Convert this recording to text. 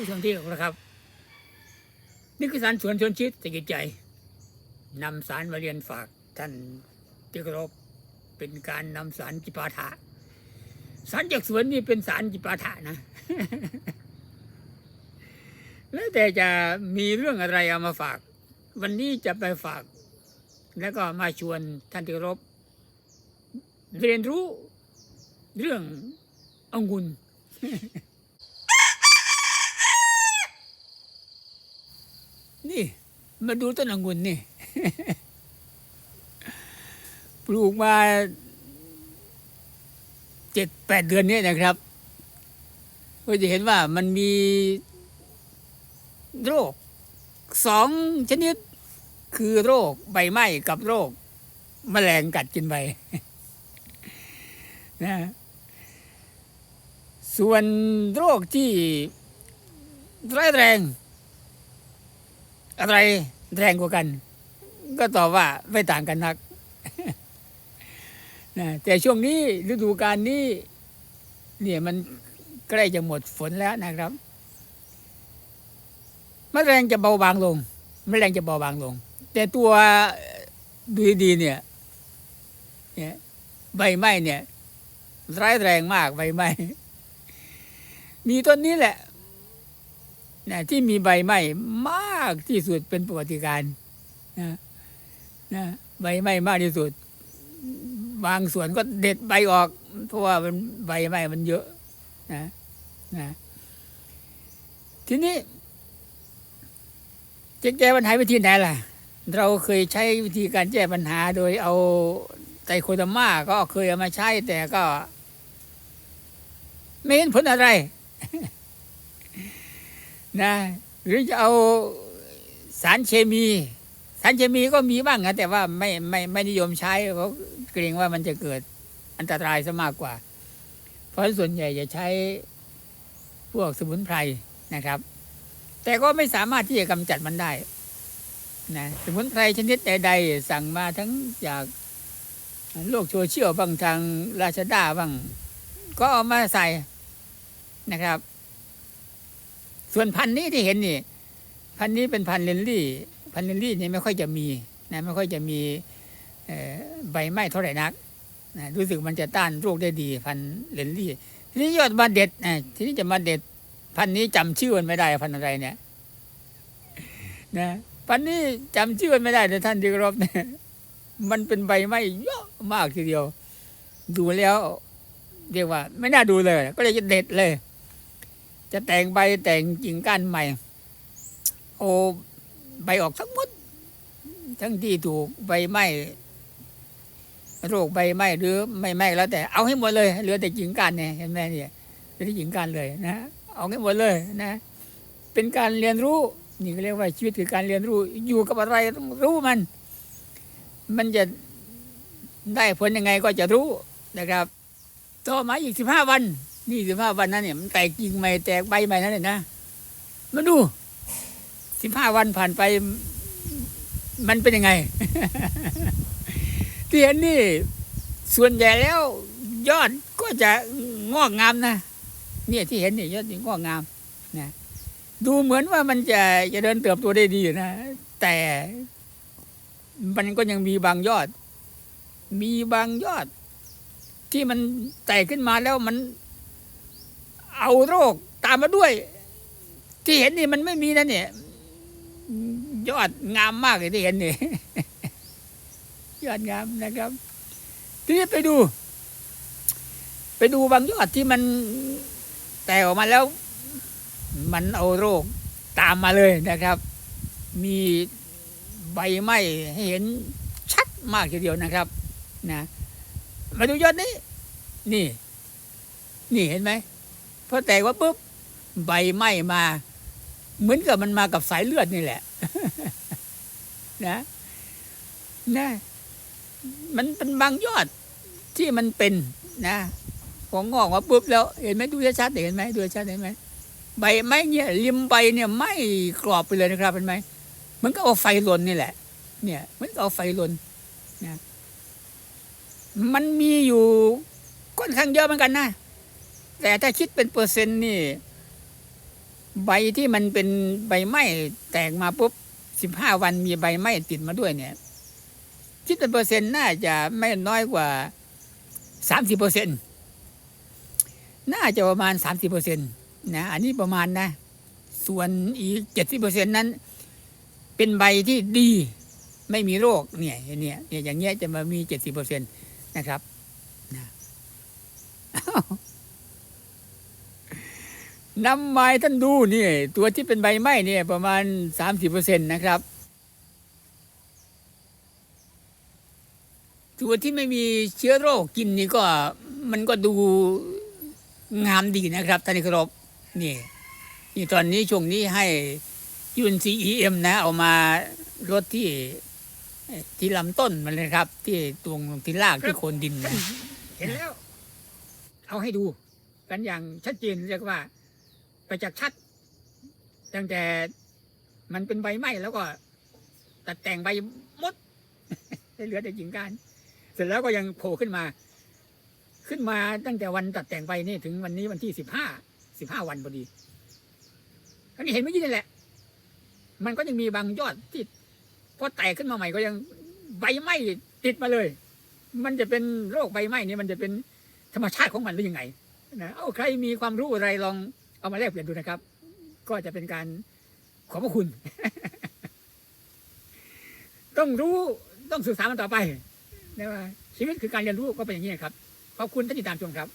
ผู้ชมที่ครพนะครับ นี่คือสารสวนชวนชิดสกิจใจนำสารมาเรียนฝากท่านที่เคารพเป็นการนำสารจิปาถะสารจากสวนนี่เป็นสารจิปาถะนะ แล้วแต่จะมีเรื่องอะไรเอามาฝาก วันนี้จะไปฝาก แล้วก็มาชวนท่านที่เคารพเรียนรู้เรื่ององุ่น นี่ มาดูต้นองุ่นนี่ ปลูกมาเจ็ดแปดเดือนนี้นะครับ ก็จะเห็นว่ามันมีโรคสองชนิด คือโรคใบไหม้กับโรคแมลงกัดกินใบนะส่วนโรคที่ร้ายแรง อะไรแรงกว่ากัน ก็ตอบว่าไม่ต่างกันนักนะแต่ช่วงนี้ฤดูกาลนี้เนี่ยมันใกล้จะหมดฝนแล้วนะครับมแมลงจะเบาบางลงมแมลงจะเบาบางลง แต่ตัวดูดีเนี่ยเนี่ยใบไม้เนี่ยร้ายแรงมากใบไม้มีต้นนี้แหละ นะที่มีใบไม้มากที่สุดเป็นประวัติการนะนะใบไม้มากที่สุด บางส่วนก็เด็ดใบออก เพราะว่ามันใบไม้มันเยอะนะนะทีนี้จะแก้ปัญหาวิธีไหนล่ะ เราเคยใช้วิธีการแก้ปัญหาโดยเอาไตรโคโดามาก็เคยเอามาใช้แต่ก็ ไม่เห็นผลอะไร นะหรือจะเอาสารเคมี สารเคมีก็มีบ้างนะแต่ว่าไม่ไม่ไม่นิยมใช้เพราะเกรงว่ามันจะเกิดอันตรายซะมากกว่า เพราะส่วนใหญ่จะใช้พวกสมุนไพรนะครับ แต่ก็ไม่สามารถที่จะกำจัดมันได้นะสมุนไพรชนิดใด ๆ สั่งมาทั้งจากโลกโซเชียลบางทางราชดาบ้างก็เอามาใส่นะครับ ส่วนพันธุ์นี้ที่เห็นนี่ พันธุ์นี้เป็นพันธุ์เลนลี่ พันธุ์เลนลี่นี่ไม่ค่อยจะมีนะไม่ค่อยจะมีใบไม้เท่าไหร่นักนะรู้สึกมันจะต้านโรคได้ดี พันธุ์เลนลี่ ทีนี้ยอดมาเด็ดนะทีนี้จะมาเด็ด พันธุ์นี้จำชื่อมันไม่ได้ พันธุ์อะไรเนี่ยนะพันธุ์นี้จำชื่อมันไม่ได้แต่ท่านที่เคารพเนี่ยมันเป็นใบไม้เยอะมากทีเดียว ดูแล้ว เรียกว่า ไม่น่าดูเลย ก็เลยจะเด็ดเลย จะแต่งใบแต่งกิ่งก้านใหม่ โอ้ใบออกทั้งหมด ทั้งที่ถูกใบไหม้โรคใบไหม้หรือไม่ไหม้แล้ว แต่เอาให้หมดเลยเหลือแต่กิ่งก้านเนี่ยเห็นไหมเนี่ยเหลือแต่กิ่งก้านเลยนะเอาให้หมดเลยนะ เป็นการเรียนรู้นี่ก็เรียกว่าชีวิตคือการเรียนรู้อยู่กับอะไรต้องรู้มัน มันจะได้ผลยังไงก็จะรู้นะครับ ต่อมาอีกสิบห้าวัน นี่สิบห้าวันนั้นเนี่ยมันแตกกิ่งใหม่แตกใบใหม่นั่นเลยนะมาดูสิบห้าวันผ่านไป มันเป็นยังไงที่เห็นนี่ ส่วนใหญ่แล้ว ยอดก็จะงอกงามนะเนี่ยที่เห็นนี่ยอดนี่งอกงามนะดูเหมือนว่ามันจะจะเดินเติบโตได้ดีนะ แต่มันก็ยังมีบางยอด มีบางยอด ที่มันแตกขึ้นมาแล้วมัน เอาโรคตามมาด้วย ที่เห็นนี่มันไม่มีนะเนี่ยยอดงามมากเลยที่เห็นนี่ยอดงามนะครับ ทีนี้ไปดู ไปดูบางยอดที่มันแตกออกมาแล้ว มันเอาโรคตามมาเลยนะครับ มีใบไม้ให้เห็นชัดมากทีเดียวนะครับ นะ มาดูยอดนี้ นี่ นี่เห็นไหม พอแตกว่าปุ๊บใบไหม้มา เหมือนกับมันมากับสายเลือดนี่แหละ นะนะมันเป็นบางยอดที่มันเป็นนะพองงอกมาปุ๊บแล้ว เห็นไหมดูชัดๆเห็นไหมดูชัดเห็นไหมใบไม้เนี่ยริมใบเนี่ยไหม้กรอบไปเลยนะครับเห็นไหมเหมันก็เอาไฟลนนี่แหละ เนี่ยเหมันก็เอาไฟลนนะมันมีอยู่ค่อนข้างเยอะเหมือนกันนะ แต่ถ้าคิดเป็นเปอร์เซ็นต์นี่ ใบที่มันเป็นใบไม้แตกมาปุ๊บสิบห้าวันมีใบไม้ติดมาด้วยเนี่ย คิดเป็นเปอร์เซ็นต์น่าจะไม่น้อยกว่าสามสิบเปอร์เซ็นต์น่าจะประมาณสามสิบเปอร์เซ็นต์นะอันนี้ประมาณนะ ส่วนอีกเจ็ดสิบเปอร์เซ็นต์นั้น เป็นใบที่ดีไม่มีโรคเนี่ยเนี่ยเนี่ยอย่างเงี้ยจะมามีเจ็ดสิบเปอร์เซ็นต์นะครับนะ น้ำไม้ท่านดูนี่ตัวที่เป็นใบไม้เนี่ยประมาณสามสิบเปอร์เซ็นต์นะครับ ตัวที่ไม่มีเชื้อโรคกินนี่ก็มันก็ดูงามดีนะครับท่านที่เคารพนี่นี่ตอนนี้ช่วงนี้ให้ยูนซีเอ็มนะเอามาลดที่ที่ลำต้นมันเลยครับ ที่ตรงที่รากที่โคนดินนะเห็นแล้ว เอาให้ดูกันอย่างชัดเจนเรียกว่า ไปจากชัด ตั้งแต่มันเป็นใบไม้แล้วก็ ตัดแต่งใบมดเหลือแต่กิ่งก้านเสร็จแล้วก็ยังโผล่ขึ้นมา ขึ้นมาตั้งแต่วันตัดแต่งไปนี่ถึงวันนี้วันที่สิบห้าสิบห้าวันพอดีอันนี้เห็นเมื่อกี้นี่แหละ มันก็ยังมีบางยอดที่พอแตกขึ้นมาใหม่ก็ยังใบไหม้ติดมาเลย มันจะเป็นโรคใบไหม้นี่มันจะเป็นธรรมชาติของมันหรือยังไงนะเอาใครมีความรู้อะไรลอง เอามาแลกเปลี่ยนดูนะครับ ก็จะเป็นการขอบพระคุณ ต้องรู้ต้องศึกษามันต่อไปนะว่าชีวิตคือการเรียนรู้ก็เป็นอย่างนี้ครับ ขอบคุณที่ติดตามชมครับ